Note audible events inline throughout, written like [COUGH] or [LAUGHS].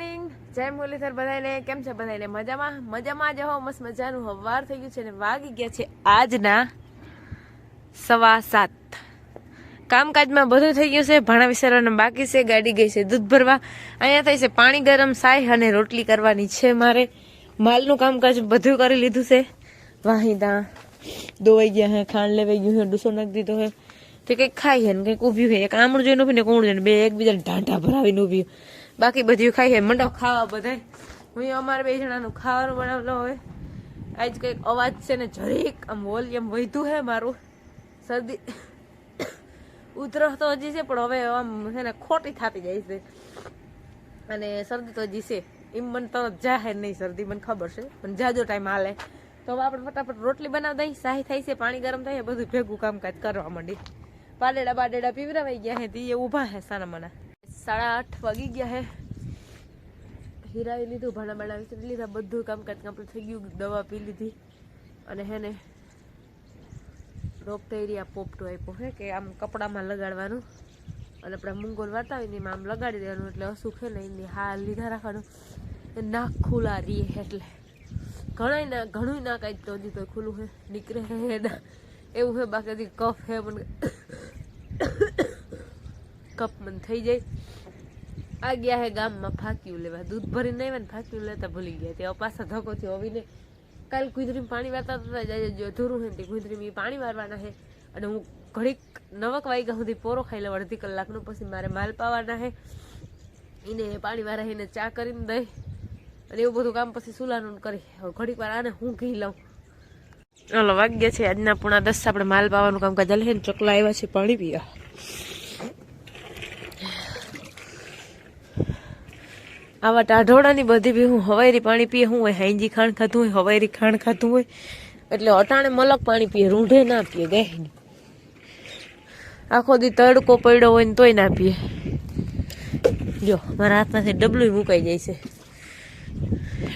Morning જય મુરલીધર બધાને કેમ છે બધાને મજામાં? મજામાં જ હો? મસ્ત મજાનું હવાર થઈ ગયું છે ને વાગી ગયા છે આજના સવા સાત. કામકાજમાં બધું થઈ ગયું છે. ભાણા વિસરવાના બાકી છે. ગાડી ગઈ છે દૂધ ભરવા. અહીંયા થઈ છે પાણી ગરમ સાય અને રોટલી કરવાની છે મારે. માલનું કામકાજ બધું કરી લીધું છે. વાહિદા દોવાઈ ગયા હે, ખાંડ લેવાઈ ગયું હે, ડૂસો નાખી દીધો હે. તે કંઈક ખાઈ હે ને કંઈક ઊભી હોય એક આમળું જોઈને ઊભી ને કોણ જોઈને બે એકબીજાને ઢાંઢા ભરાવીને ઊભી બાકી બધું ખાઈ હે, મંડો ખાવા બધાય. હું અમારે બે જણાનું ખાવાનું બનાવલો હોય. આજ કંઈક અવાજ છે ને જરીક આમ વોલ્યુમ વધ્યું હે મારું. શરદી ઉધરસ તો હજી છે, પણ હવે આમ છે ને ખોટી થાપી જાય છે. અને શરદી તો હજી છે. એમ મને તરત જાહે નહીં શરદી, મને ખબર છે. પણ જાજો ટાઈમ હાલે. તો હવે આપણે ફટાફટ રોટલી બનાવી દઈ, શાહી થાય છે, પાણી ગરમ થાય બધું ભેગું કામકાજ કરવા માંડી. પાડેડા બાડેડા પીવરાવાઈ ગયા હે, તે એ ઊભા હે સાના મના સાડા આઠ વાગી ગયા હે. હીરાઈ લીધું, ભાણા બાણા વિસરી લીધા, બધું કામકાજ કમ્પ્લીટ થઈ ગયું, દવા પી લીધી. અને હે ને રોપટેરિયા પોપટું આપ્યું હે, કે આમ કપડામાં લગાડવાનું. અને આપણે મૂંગોલ વાતા હોય એમાં આમ લગાડી દેવાનું, એટલે અસુખ હે ને, એની હા લીધા રાખવાનું. નાક ખુલ્લા રીએ એટલે. ઘણા ના ઘણું ના કાંઈ તો હજી તો ખુલ્લું હે, નીકળે હે એવું હે, બાકી કફ હે, મને કફ મને થઈ જાય. આ ગયા હે ગામમાં ફાક્યું લેવા. દૂધ ભરીને આવ્યા ને ફાક્યું લેતા ભૂલી ગયા. તે પાછા ધક્કો થયો. હવે કાલ કુદરીમાં પાણી વારતા હતા જાય ધોરું હે તે કુદરીમાં પાણી વારવાના હે. અને હું ઘડીક નવક વાગ્યા સુધી પોરો ખાઈ લેવા, અડધી કલાકનું પછી મારે માલ પાવાના હે. એને પાણી વારા એને ચા કરીને દઈ. અને એવું બધું કામ પછી સુલાનું કરી. ઘડીક વાર આને હું ઘી લઉં. ચાલો વાગ્યા છે આજના પૂણા દસ. આપણે માલ પાવાનું કામ કાજ ને, ચકલા આવ્યા છે પાણી પીવા. આવા ટાઢોળાની બધી બી હું હવાઈરી પાણી પીએ, હું હોય હાઈજી ખાણ ખાધું હોય હવાઈરી ખાણ ખાધું હોય. એટલે અટાણે મલક પાણી પીએ, રૂંઢે ના પીએ ગાયની આખો દી તડકો પડ્યો હોય ને તોય ના પીએ. જો, મારા હાથમાંથી ડબલું મુકાઈ જાય છે.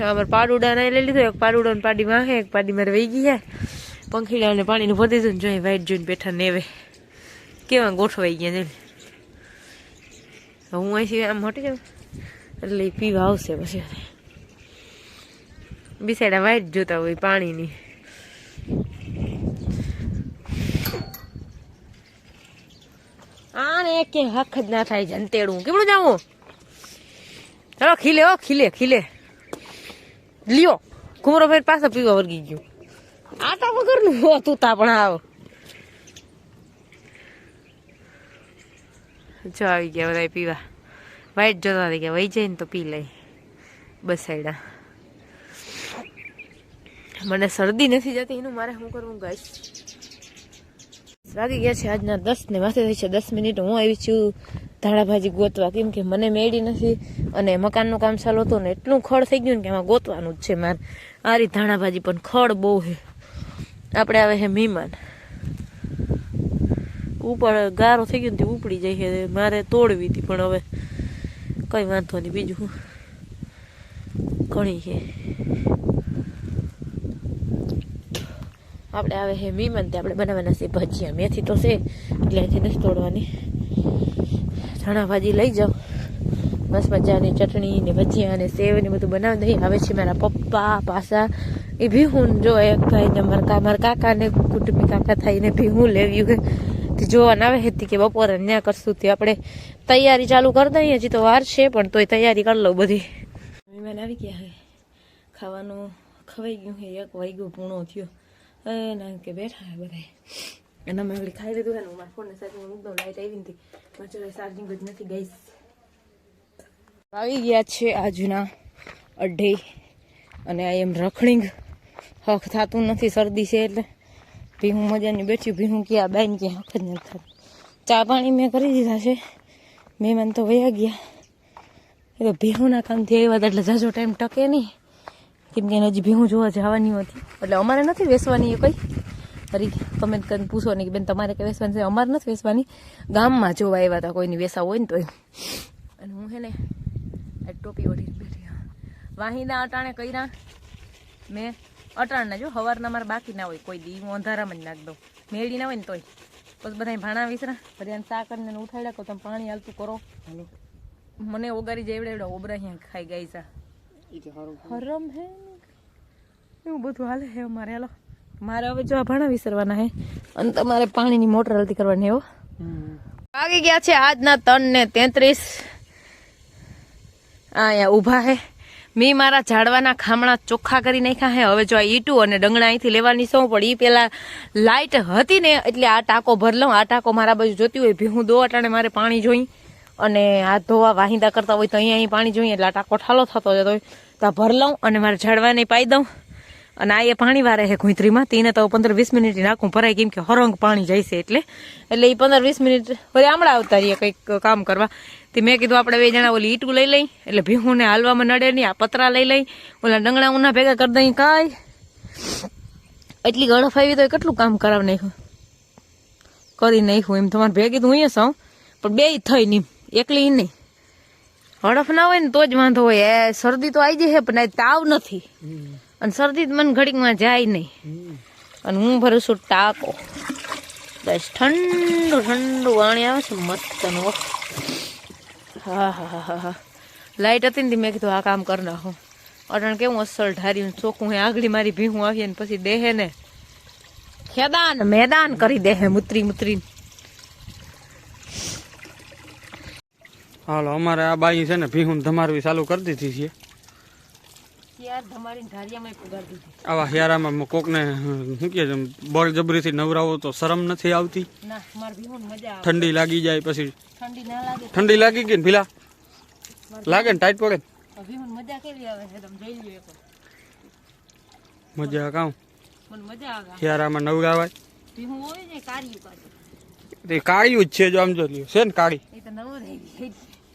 અમારે પાડુડા ના લઈ લીધો, એક પાડુડો ને પાડી વાહે, એક પાડી મારે વહી ગયા. પંખીડાને પાણીનું ભરી દીધું જોઈએ વાઈટ જોઈને બેઠા નેવે. કેવા ગોઠવાઈ ગયા ને હું અહીંથી આમ હટી જાઉં? એટલે પીવા આવશે પછી બિસાડા વાઈટ જોતા હોય પાણીની. આને કે હક જ ના થાય જંતેડું કેમનું જાવું? ચાલો, ખીલે હો, ખીલે ખીલે. લ્યો, ઘુમરો ફેર પાછો પીવા વર્ગી ગયો. આટા વગરનું હો તું પણ આવ. આવી ગયા બધા પીવા. વાઈટ જોતા હતી કે વહી જાય ને તો પી લઈ બસ મને શરદી નથી જતી, એનું મારે શું કરવું ગાય વાગી ગયા છે આજના દસ ને માથે થઈ છે દસ મિનિટ. હું આવી છું ધાણાભાજી ગોતવા. કેમ કે મને મેળી નથી અને મકાનનું કામ ચાલુ હતું ને એટલું ખડ થઈ ગયું ને કે એમાં ગોતવાનું જ છે મારે. આ રીત ધાણાભાજી પણ ખડ બહુ છે. આપણે આવે છે મહેમાન. ઉપર ગારો થઈ ગયો ને તે ઉપડી જાય છે. મારે તોડવી હતી પણ હવે કઈ વાંધો નહીં, બીજું ઘણી છે. આપણે આવે છે મીમન તે આપણે બનાવવાના છે ભજીયા. મેથી તો છે, એટલે અહીંથી નથી તોડવાની. ધાણા ભાજી લઈ જાઓ. મસ્ત મજાની ચટણી ને ભજીયા ને સેવ ને બધું બનાવી દઈએ. આવે છે મારા પપ્પા, પાસા. એ ભી હું જો એક ભાઈ ને મારા મારા કાકા ને કુટુંબી કાકા થઈને ભી હું લેવ્યું કે તે જોવા આવે હતી કે બપોરે ત્યાં કરશું તે આપણે તૈયારી ચાલુ કરી દઈએ હજી તો વાર છે પણ તોય તૈયારી કરી લઉં બધી. મહેમાન આવી ગયા હે. ખાવાનું ખવાઈ ગયું હે એક વાગ્યો પૂણો થયો. એના કે બેઠા હે બધા અને મેં ખાઈ લીધું હે ને મારા ફોનને સાથે એકદમ લાઈટ આવી નથી મારે ચાર્જિંગ જ નથી ગઈ આવી ગયા છે આજના અઢી. અને આ એમ રખડીંગ. હક થતું નથી શરદી છે એટલે. ભીહું મજાની બેઠી, ભીહું ક્યાં બેન ક્યાં હક જ નથી ચા પાણી મેં કરી દીધા છે. મહેમાન તો વયા ગયા. એ તો ભીહુંના કામથી આવ્યા હતા, એટલે જાજો ટાઈમ ટકે નહીં. કેમ કે એને હજી ભીહું જોવા જવાની હતી. એટલે અમારે નથી વેસવાની એ કંઈ. ફરી કમેન્ટ કરીને પૂછવાની કે બેન, તમારે કઈ વેસવાની છે? અમારે નથી વેસવાની. ગામમાં જોવા આવ્યા હતા, કોઈની વેસા હોય ને તો અને હું હે ને, આ ટોપી ઓઢી બેઠી. વાહીના અટાણે કર્યા. મેં અટાણના જો હવારના મારે બાકી ના હોય કોઈ દી હું અંધારામાં જ નાખ દઉં. મેળી ના હોય ને તોય. પછી બધા ભાણા વિસરા બધા સાકરને કરીને ઉઠાડ્યા કહો તમે પાણી હાલતું કરો. મને ઓગારી એવડા ઓબરા અહીંયા ખાઈ ગઈ છે. હરમ હે એવું બધું હાલે હે અમારે હાલો. મારે હવે જો આ ભાણા વિસરવાના હે. અને તમારે પાણીની મોટર હલતી કરવાની હો વાગી ગયા છે આજના ત્રણ ને તેત્રીસ અહીંયા ઊભા હે. મેં મારા ઝાડવાના ખામણા ચોખ્ખા કરી નાખ્યા હે. હવે જો આ ઈટું અને ડંગણા અહીંથી લેવાની શું પણ એ પેલા લાઇટ હતી ને, એટલે આ ટાંકો ભર લઉં. આ ટાંકો મારા બાજુ જોતી હોય, ભીહું દો અટાણે મારે પાણી જોઈ. અને હાથ ધોવા વાહિંદા કરતા હોય તો અહીંયા અહીં પાણી જોઈએ એટલે આ ટાંકો ઠાલો થતો જતો હોય. તો આ ભર લઉં અને મારે ઝાડવાને પાઈ દઉં. અને આ એ પાણી વારે છે ઘૂંતરીમાં તેને તો પંદર વીસ મિનિટ નાખું. ભરાય કેમ કે હરંગ પાણી જાય છે એટલે. એટલે એ પંદર વીસ મિનિટ વળી આમળા આવતા રહીએ કંઈક કામ કરવા. તે મેં કીધું આપણે બે જણા ઓલી ઈટું લઈ લઈ. એટલે ભીહુંને હાલવામાં નડે નહીં, આ પતરા લઈ લઈ. ઓલા ડંગણા ઉના ભેગા કરી દઈ, કાંઈ. એટલી ગળફ આવી તો કેટલું કામ કરાવ નાખ્યું? કરી નાખ્યું એમ. તમારે ભેગી તો હું સૌ. પણ બે થઈ નહીં. એકલી નહીં. હડફ ના હોય ને તો જ વાંધો હોય. એ શરદી તો આવી છે, પણ તાવ નથી. અને શરદી મને ઘડીકમાં જાય નહીં. અને હું ભરું છું ટાકો. બસ ઠંડુ ઠંડુ વાણી આવે છે મસ્તનું. હા હા હા હા લાઈટ હતી ને મેં કીધું આ કામ કરી નાખું. અટણ કેવું અસલ ઢાર્યું ચોખ્ખું હે આગળી મારી ભીહું આવીએ ને પછી દેહે ને. ખેદાન, મેદાન કરી દેહે મુતરી મુતરી. હાલો, અમારે આ બાઈ છે ને ભીહું ધમારવી ચાલુ કરી દીધી છે યાર તમારી ઢારિયામાં પુગાર દીધી આવા હિયારામાં કોકને શું કહે છે બળજબરીથી નવરાવો તો શરમ નથી આવતી? ઠંડી લાગી જાય પછી. ઠંડી લાગે. ગઈ ને ભીલા? લાગે ને ટાઈટ પડે? મજા કાઉ હિયારામાં નવરાવાય? કાળિયું જ છે જો આમ જો લ્યો. છે ને કાળી?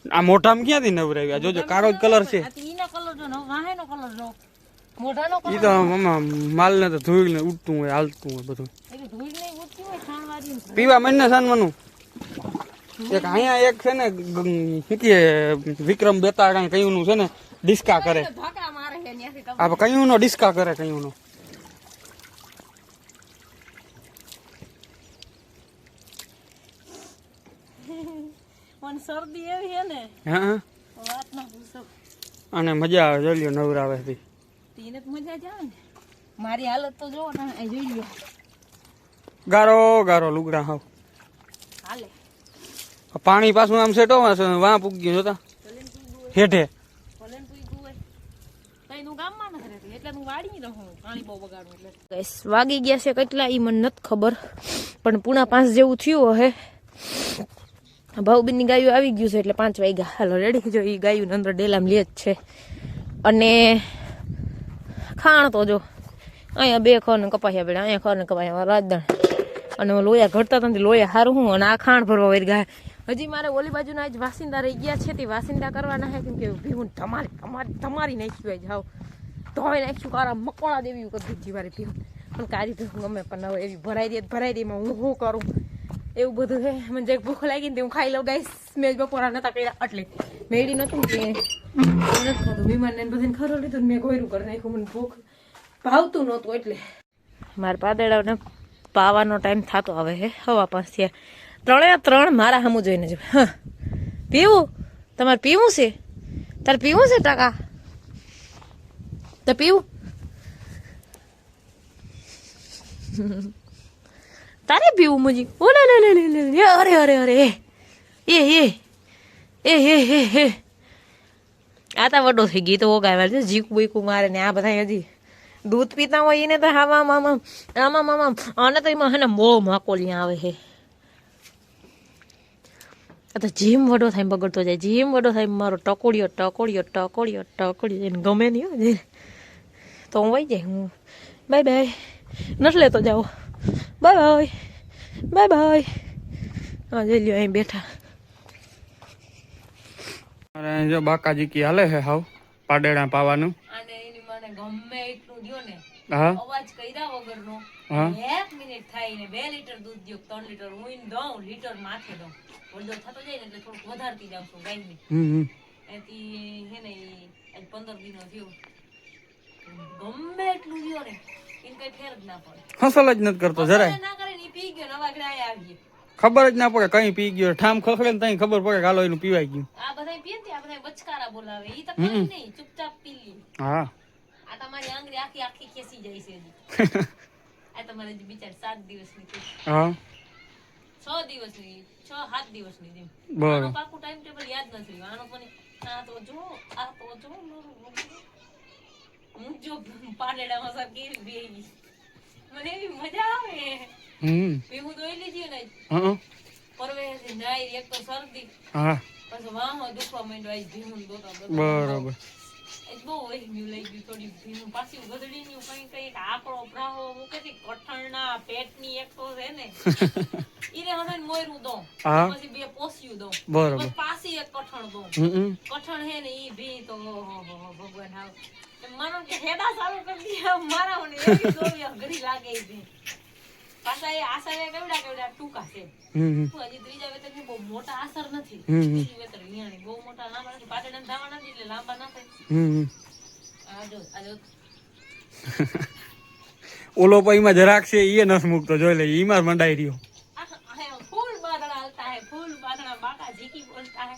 આ મોઢામાં ક્યાંથી નવરાવી આ જોજો કાળો જ કલર છે. આ તો એ કલર તો આમાં માલને તો ધોઈ ને ઉડતું હોય હાલતું હોય બધું. હોય છાણવાળી ને. પીવા સાનવાનું. એક અહીંયા એક છે ને શીખીએ શું વિક્રમ બેતા કાંઈ કયું નું છે ને ડિસ્કા કરે. ધોકા મારે છે ત્યાંથી તમે આ કયું નો ડિસ્કા કરે કયું નો મને શરદી એવી હે ને. હા વાત ના પૂછો. અને મજા આવે જોઈ લ્યો નવરાવે થી તીને તો મજા જ આવે ને? મારી હાલત તો જો ને જોઈ લ્યો. ગારો ગારો લુગડા હાવ. હાલે. પાણી પાછું આમ સેટો વાં પૂગ્યું જોતા? હેઠે. પાણી વાગી ગયા છે કેટલા એ મને નથી ખબર. પણ પૂણા પાંચ જેવું થયું હે. ભાઉબીનની ગાયું આવી ગયું છે એટલે પાંચ વાગ્યા. હાલો રેડી જો એ ગાયું અંદર ડેલામ લે જ છે. અને ખાણ તો જો, અહીંયા બે ખર ને કપાયા બેડા, અહીંયા ખર ને કપાયા રાજદણ. અને લોયા ઘટતા હતા લોયા સારું હું, અને આ ખાણ ભરવા વળી ગયા. હજી મારે ઓલી બાજુના આજ વાસિંદા રહી ગયા છે, તે વાસિંદા કરવાના છે, કેમ કે ભીહું તમારી તમારી તમારી નાખ્યું હાવ. ધોઈ નાખ્યું કારા મકોણા દેવી કરી દીધી મારી ભીહું પણ કારી ભીહું ગમે, પણ એવી ભરાઈ દે ભરાઈ દે હું શું કરું? એવું બધું છે. મને જે ભૂખ લાગી ને હું ખાઈ લઉં. ગાઈસ મેં જ બપોરા નતા કર્યા. એટલે મેળી નતું કે મેં ગોયરું કરી ભૂખ ભાવતું નહોતું એટલે. મારા પાદડાને પાવાનો ટાઈમ થતો આવે હે હવા થયા. ત્રણે ત્રણ મારા હમું જોઈને જ. પીવું? તમારે પીવું છે? તારે પીવું છે ટકા? તો પીવું? તારે પીવું મુજી? ઓલે લે લે લે લે અરે અરે અરે, એ. એ એ. એ એ એ હે આ તો વડો થઈ ગઈ તો ઓગાવ્યા છે. જીકુ બીકુ મારે ને આ બધા હજી. દૂધ પીતા હોય એને તો હાવા મામા આમાં મામા આને તો એમાં હે ને બહુ માકોલિયા આવે છે આ તો જીમ વડો થાય બગડતો જાય. જીમ વડો થાય મારો ટકોડિયો ટકોડિયો ટકોડિયો ટકોડિયો એને ગમે નહીં તો હું વહી જાય. હું. Bye bye. નથી લેતો જાઓ બાય બાય બાય બાય હા જઈ લ્યો અહીં બેઠા. અરે જો બાકાજી કી હાલે હે હાવ પાડેડા પાવાનું. અને એની મને ગમે એટલું દ્યો ને હા. અવાજ કર્યા વગરનો હા. એક મિનિટ થાય ને બે લીટર દૂધ દ્યો ત્રણ લીટર હું દઉં લીટર માથે દઉં. વડો થતો જાય ને એટલે થોડુંક વધારતી જાઉં છું ગાયની. હમ હમ. એથી હે ને આજ પંદર દિનો થયો. ગમે એટલું દ્યો ને. હસલ જ નથી કરતો જરાય. ખબર જ ના પડે કઈ પી ગયો. ઠામ ખખડે ને તઈ ખબર પડે હાલો એનું પીવાઈ ગયું. આ બધા પીએ ને આ બધા બચકારા બોલાવે. ઈ તો કઈ નહીં ચૂપચાપ પી લી. હા. આ તમારી આંગળી આખી આખી ખેસી જાય છે [LAUGHS] આ તમારે જે બિચાર સાત દિવસની છે. હા. છ દિવસની છ સાત દિવસની જેમ. બરોબર. પાકું ટાઈમ ટેબલ યાદ નથી આનો પણ આ તો જો આ તો જો હું જો પાલેડામાં સર કેવી બેગી મને એવી મજા આવે. હમ. ભીમું દોઈ લીધી ને હા. પરવેશ નાઈ એક તો શરદી. હા. પછી વાહો દુખવા માંડ્યો આજ ભીમું દોતા બરાબર. બહુ લઈ ગયું થોડી પાછી ગધડીનું કંઈ કંઈક આકડો ભરાવો મૂકે છે કઠણના પેટની એક તો છે ને. [LAUGHS] ઈને હવે મોયરું દો. પછી બે પોસ્યું દો. બરોબર. પાછી એક કઠણ દો. કઠણ હે ને ઈ ભી તો ભગવાન હાવ એમ હેડા સારું કરી મારા મને એવી દોરી અઘરી લાગે ઈ પાછા એ આસરે કેવડા કેવડા ટૂંકા છે. હજી ત્રીજા વેતરની બહુ મોટા આસર નથી. હમ હમ. ત્રીજી વેતર વિયાણી બહુ મોટા લાંબા નથી. પાટડા ધાવા નથી એટલે લાંબા ના થાય. હમ આ જો આ જો. [LAUGHS] ઓલો પૈમાં જરાક છે એ નસ મૂકતો જોઈ લે ઈમાં મંડાઈ રહ્યો. ફૂલ હાલતા હે ફૂલ બાકા ઝીકી બોલતા હે.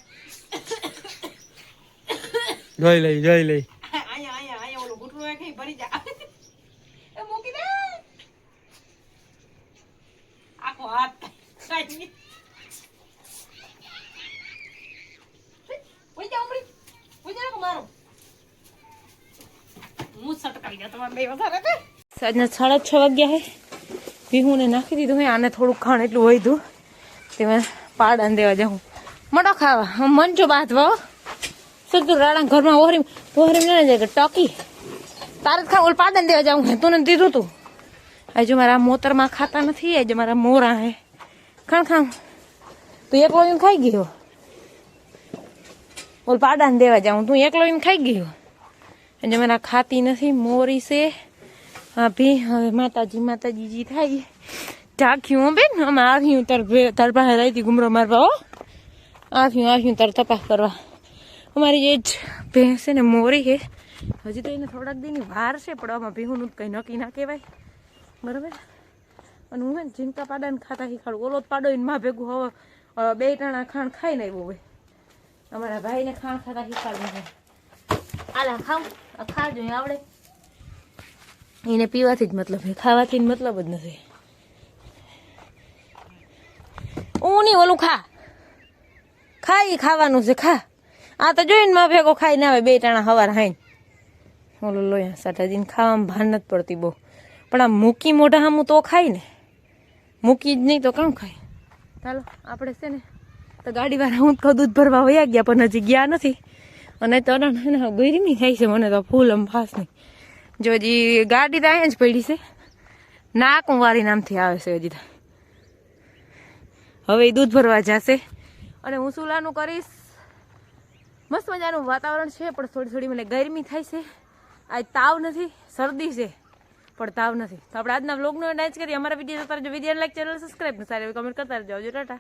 જોઈ લઈ જોઈ લઈ અહીંયા અહીંયા અહીંયા ઓલો ગુટલું એક અહીં ભરી જા એ મૂકી દે આખો હાથ કાઢી ની. ઓય જા ઉમરી ઓય જા મારો હું સટકાઈ જા તમારે બે વધારે તે સાંજના સાડા છ વાગ્યા હે. ભીહુંને નાખી દીધું આને થોડું ખાણ એટલું વધ્યું તેમાં પાડાને દેવા જાઉં. મોટો ખાવા. મન બાંધવા સર તું રાણા ઘરમાં ઓહરી ઓહરી ના જાય તારે જ ખા ઓલ દેવા જાઉં હે. તું દીધું તું. આજે મારા મોતરમાં ખાતા નથી, આજે મારા મોરા હે. ખાણ ખાણ. તું એકલો એને ખાઈ ગયો? ઓલ પાડાને દેવા જાઉં. તું એકલો એને ખાઈ ગયો? આજે મારા ખાતી નથી, મોરી છે. હા, ભી, હવે માતાજી માતાજીજી થાય. ઢાંક્યું હું બેન અમે આવ્યું તાર તાર પાસે રહી ગુમરો મારવા, હો. આવ્યું આવ્યું તાર તપાસ કરવા. અમારી જે જ ભેંસ છે ને, મોરી છે. હજી તો એને થોડાક દીની વાર છે, પણ આમાં ભીહુંનું કંઈ નક્કી ના કહેવાય. બરાબર? અને હું હે ને પાડાને ખાતા શીખાડું. ઓલો પાડો એને માં ભેગું હવે બે ટાણા ખાણ ખાઈ ને આવ્યો ભાઈ અમારા ભાઈને ખાણ ખાતા શીખાડવું છે. આલા, ખાવ. ખાજો આવડે. એને પીવાથી જ મતલબ છે. ખાવાથી મતલબ જ નથી. હું નહીં ઓલું ખા. ખાઈ ખાવાનું છે, ખા. આ તો જોઈને માં ભેગો ખાઈને આવે બે ટાણા હવાર હાઈ. ઓલું લોયા સાટાજીને ખાવામાં ભાન નથી પડતી બહુ. પણ આ મૂકી મોઢા હામું તો ખાઈ ને. મૂકી જ નહીં તો કામ ખાય. ચાલો, આપણે છે ને, તો ગાડીવાળા હું કહું દૂધ ભરવા વયા ગયા, પણ હજી ગયા નથી. અને તો ગરમી થાય છે મને તો ફૂલ આમ ફાસ નહીં. જો હજી ગાડી તો અહીંયા જ પડી છે. નાક વારી નામથી આવે છે હજી હવે દૂધ ભરવા જશે. અને હું સુલાનું કરીશ. મસ્ત મજાનું વાતાવરણ છે, પણ થોડી થોડી મને ગરમી થાય છે. આજ તાવ નથી, શરદી છે. પણ તાવ નથી. તો આપણે આજના વ્લોગનો ડાન્સ કરીએ. અમારા વીડિયો જો વીડિયો લાઈક ચેનલ સબસ્ક્રાઈબ સારી કમેન્ટ કરતા રહેજો. આવજો, ટાટા.